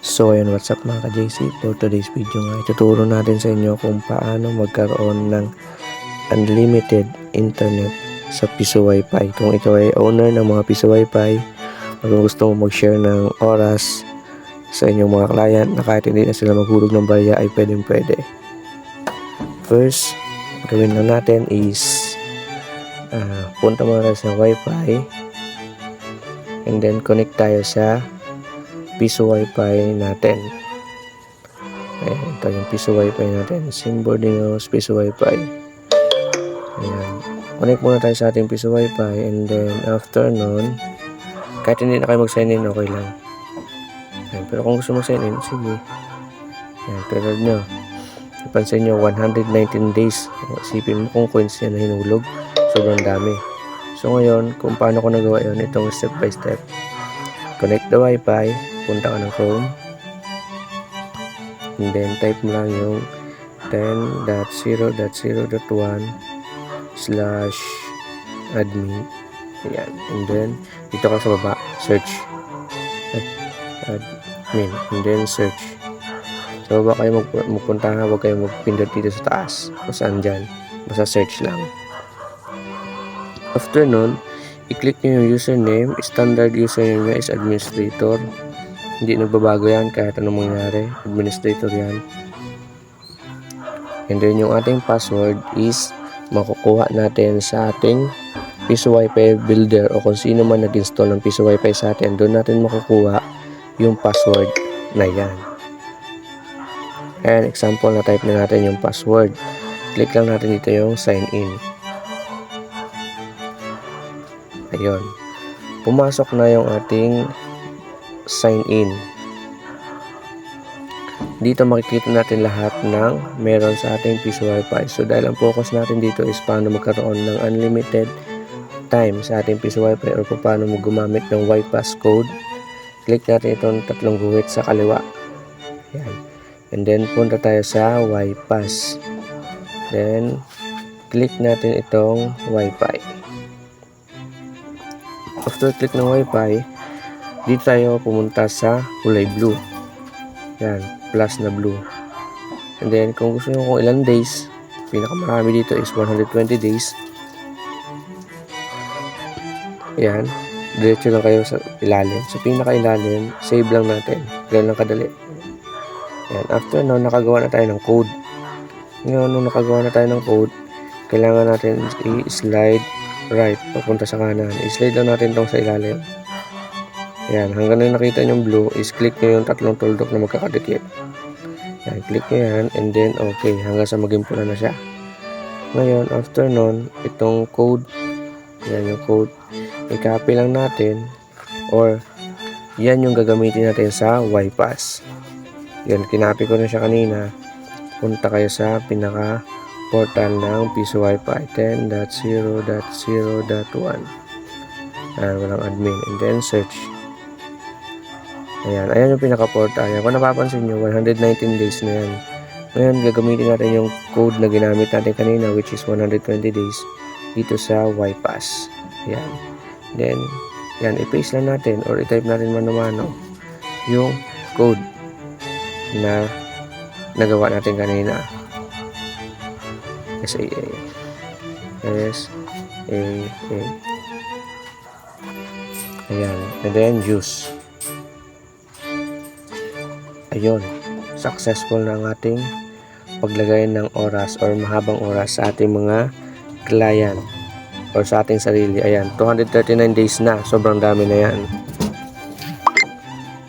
So ayun, what's up mga ka-JC? For today's video nga, ituturo natin sa inyo kung paano magkaroon ng unlimited internet sa Piso Wi-Fi. Kung ito ay owner ng mga Piso Wi-Fi, kung gusto mo mag-share ng oras sa inyong mga client na kahit hindi na sila maghulog ng barya ay pwedeng pwede. First, gawin lang natin is ah, punta muna sa Wi-Fi and then connect tayo sa piso wifi natin. Ayan, ito yung piso wifi natin. Simboarding house, piso wifi. Ayan. Connect muna tayo sa ating piso wifi and then after nun, kahit hindi na kayo mag-sign in, okay lang. Ayan, pero kung gusto mag-sign in, sige. Ayan, pero nyo, ipansin nyo, 119 days. Isipin mo kung coins yan na hinulog. Sobrang dami. So ngayon, kung paano ko nagawa yun, itong step by step. Connect the wifi, punta ka ng Chrome and then type mo lang yung 10.0.0.1 slash admin. Ayan. And then dito ka sa baba search Ad, admin. And then search. Sa baba kayo mag, magpunta ha huwag kayo magpindot dito sa taas. O saan dyan. Basta search lang. After nun i-click nyo yung username. Standard username nyo is administrator hindi nagbabago yan kahit anong mangyari. Administrator yan. And then yung ating password is makukuha natin sa ating Piso Wi-Fi builder o kung sino man nag-install ng Piso Wi-Fi sa atin, doon natin makukuha yung password na yan. And example na type na natin yung password. Click lang natin dito yung sign in. Ayun. Pumasok na yung ating sign in. Dito makikita natin lahat ng meron sa ating Piso Wi-Fi. So dahil ang focus natin dito is paano magkaroon ng unlimited time sa ating Piso Wi-Fi or paano mo gumamit ng Wi-Pass code. Click natin itong tatlong guhit sa kaliwa. Yan. And then punta tayo sa Wi-Pass. Then click natin itong Wi-Fi. After click ng Wi-Fi, dito tayo pumunta sa kulay blue. Yan, plus na blue. And then, kung gusto nyo kung ilang days, pinakamarami dito is 120 days. Yan, diretso lang kayo sa ilalim. Sa pinaka-ilalim, save lang natin. Ganyan lang kadali. Yan, after no, nakagawa na tayo ng code. Ngayon, nung nakagawa na tayo ng code, kailangan natin i-slide right, papunta sa kanan. I-slide lang natin tong sa ilalim. Yan, hanggang na nakita yung blue is click nyo yung tatlong tuldok na magkakadikit. Yan, click nyo yan and then okay, hanggang sa maging pula na siya. Ngayon, after nun, itong code, yan yung code, i-copy lang natin or yan yung gagamitin natin sa YPass. Yan, kinopy ko na siya kanina. Punta kayo sa pinaka portal ng Piso Wi-Fi 10.0.0.1 Ayan, walang admin. And then search. Ayan, ayan yung pinaka-portal. Ayan, kung napapansin nyo, 119 days na yan. Ngayon, gagamitin natin yung code na ginamit natin kanina, which is 120 days, dito sa YPass. Ayan. Then, yan, i-paste lang natin or i-type natin mano-mano yung code na nagawa natin kanina. SAA. S-A-A. Ayan. And then, use. Ayun. Successful na ang ating paglagay ng oras or mahabang oras sa ating mga client or sa ating sarili. Ayan. 239 days na. Sobrang dami na yan.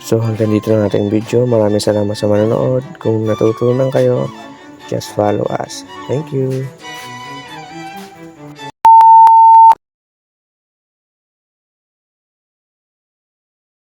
So, hanggang dito na natin video. Maraming salamat sa manonood. Kung natutunan kayo, just follow us. Thank you.